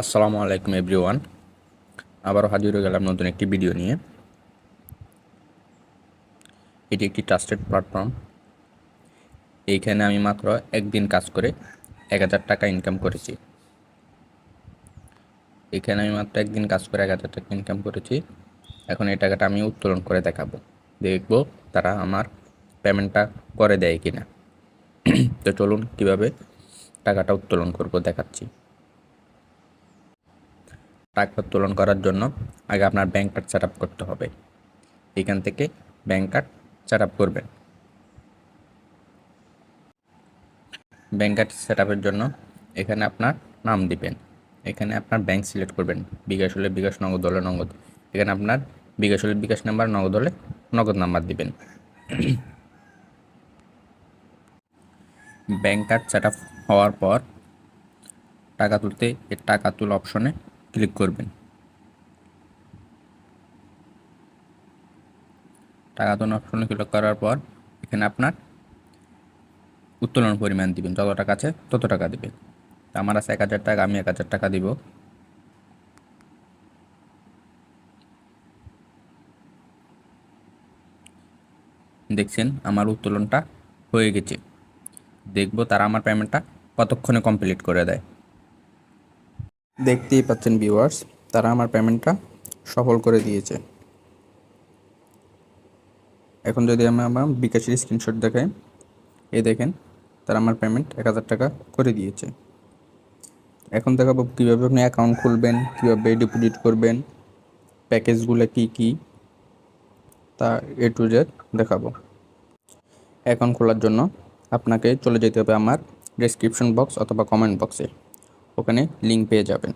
আসসালামু আলাইকুম এভরিওয়ান। আবারও হাজির হয়ে গেলাম নতুন একটি ভিডিও নিয়ে। এটি একটি ট্রাস্টেড প্ল্যাটফর্ম। এইখানে আমি মাত্র একদিন কাজ করে এক হাজার টাকা ইনকাম করেছি। এখানে আমি মাত্র একদিন কাজ করে এক হাজার টাকা ইনকাম করেছি। এখন এই টাকাটা আমি উত্তোলন করে দেখাবো। দেখব তারা আমার পেমেন্টটা করে দেয় কিনা। তো চলুন কীভাবে টাকাটা উত্তোলন করব দেখাচ্ছি। টাকা উত্তোলন করার জন্য আগে আপনার ব্যাংক কার্ড সেট করতে হবে। এখান থেকে ব্যাংক কার্ড সেট করবেন। ব্যাংক কার্ড সেট জন্য এখানে আপনার নাম দিবেন। এখানে আপনার ব্যাংক সিলেক্ট করবেন। বিকাশ হলে বিকাশ, নগদ হলে নগদ। এখানে আপনার বিকাশ হলে বিকাশ নাম্বার নগদ হলে নগদ নাম্বার দিবেন। ব্যাংক কার্ড সেট হওয়ার পর টাকা তুলতে, এর টাকা তুল অপশনে ক্লিক করবেন। টাকা তোলা অপশনে ক্লিক করার পর এখানে আপনার উত্তোলন পরিমাণ দিবেন, যত টাকা আছে তত টাকা দিবেন। আমার আছে এক হাজার টাকা, আমি এক হাজার টাকা দিব। দেখছেন আমার উত্তোলনটা হয়ে গেছে। দেখব তারা আমার পেমেন্টটা কতক্ষণে কমপ্লিট করে দেয়। দেখতেই পাচ্ছেন ভিউয়ার্স তারা আমার পেমেন্টটা সফল করে দিয়েছে। এখন যদি আমি আমার বিকাশের স্ক্রিনশট দেখাই, এই দেখেন, তারা আমার পেমেন্ট এক হাজার টাকা করে দিয়েছে। এখন দেখাবো কীভাবে আপনি অ্যাকাউন্ট খুলবেন, কীভাবে ডিপোজিট করবেন প্যাকেজগুলো কী কী, তা এ টু জেড দেখাবো। অ্যাকাউন্ট খোলার জন্য আপনাকে চলে যেতে হবে আমার ডেসক্রিপশন বক্স অথবা কমেন্ট বক্সে ওখানে লিঙ্ক পেয়ে যাবেন।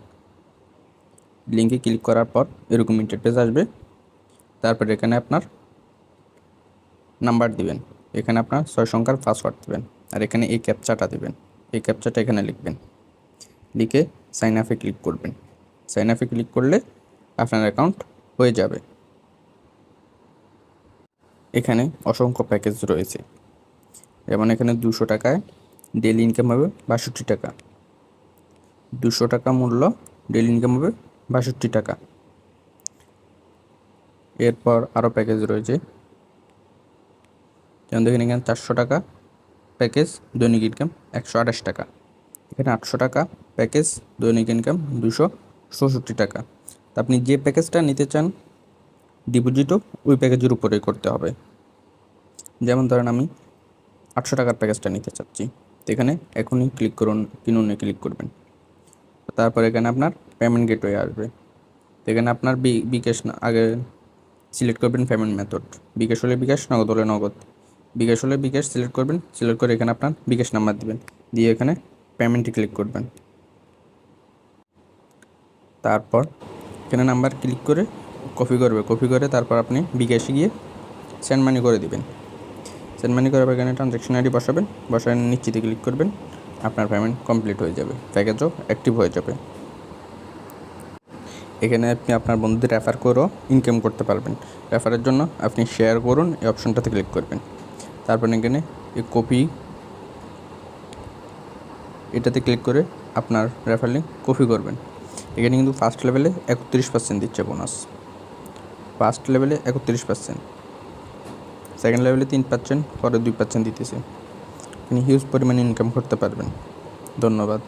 লিঙ্কে ক্লিক করার পর এরকম ইন্টারফেস আসবে। তারপর এখানে আপনার নাম্বার দিবেন। এখানে আপনার ছয় সংখ্যার পাসওয়ার্ড দেবেন। আর এখানে এই ক্যাপচাটা দেবেন। এই ক্যাপচাটা এখানে লিখবেন। লিখে সাইন আপে ক্লিক করবেন। সাইন আপে ক্লিক করলে আপনার অ্যাকাউন্ট হয়ে যাবে। এখানে অসংখ্য প্যাকেজ রয়েছে। যেমন এখানে দুশো টাকায় ডেলি ইনকাম হবে বাষট্টি টাকা। দুশো টাকা মূল্য ডেলি ইনকাম হবে বাষট্টি টাকা। এরপর আরও প্যাকেজ রয়েছে। যেমন দেখেন এখানে চারশো টাকা প্যাকেজ দৈনিক ইনকাম একশো আঠাশ টাকা। এখানে আটশো টাকা প্যাকেজ দৈনিক ইনকাম দুশো চৌষট্টি টাকা। তা আপনি যে প্যাকেজটা নিতে চান ডিপোজিটও ওই প্যাকেজের উপরে করতে হবে। যেমন ধরেন আমি আটশো টাকার প্যাকেজটা নিতে চাচ্ছি। এখানে এখনই ক্লিক করুন, কিনুনে ক্লিক করবেন। তারপর এখানে আপনার পেমেন্ট গেটওয়ে আসবে। তো এখানে আপনার বি বিকাশ আগে সিলেক্ট করবেন পেমেন্ট মেথড বিকাশ হলে বিকাশ নগদ হলে নগদ। বিকাশ হলে বিকাশ সিলেক্ট করবেন সিলেক্ট করে এখানে আপনার বিকাশ নাম্বার দিবেন। দিয়ে এখানে পেমেন্টে ক্লিক করবেন। তারপর এখানে নাম্বার ক্লিক করে কপি করবে। কপি করে তারপর আপনি বিকাশে গিয়ে সেন্ড মানি করে দিবেন। সেন্ড মানি করার পর এখানে ট্রানজ্যাকশন আইডি বসাবেন। বসায় নিশ্চিতে ক্লিক করবেন। আপনার পেমেন্ট কমপ্লিট হয়ে যাবে। প্যাকেজও অ্যাক্টিভ হয়ে যাবে। এখানে আপনি আপনার বন্ধুদের রেফার করেও ইনকাম করতে পারবেন। রেফারের জন্য আপনি শেয়ার করুন, এই অপশনটাতে ক্লিক করবেন। তারপর এখানে এই কপি এটাতে ক্লিক করে আপনার রেফার লিঙ্ক কপি করবেন। এখানে কিন্তু ফার্স্ট লেভেলে একত্রিশ পার্সেন্ট দিচ্ছে বোনাস ফার্স্ট লেভেলে একত্রিশ পার্সেন্ট সেকেন্ড লেভেলে তিন পার্সেন্ট পরে দুই পার্সেন্ট দিতেছে। আপনি হিউজ পরিমাণে ইনকাম করতে পারবেন। ধন্যবাদ।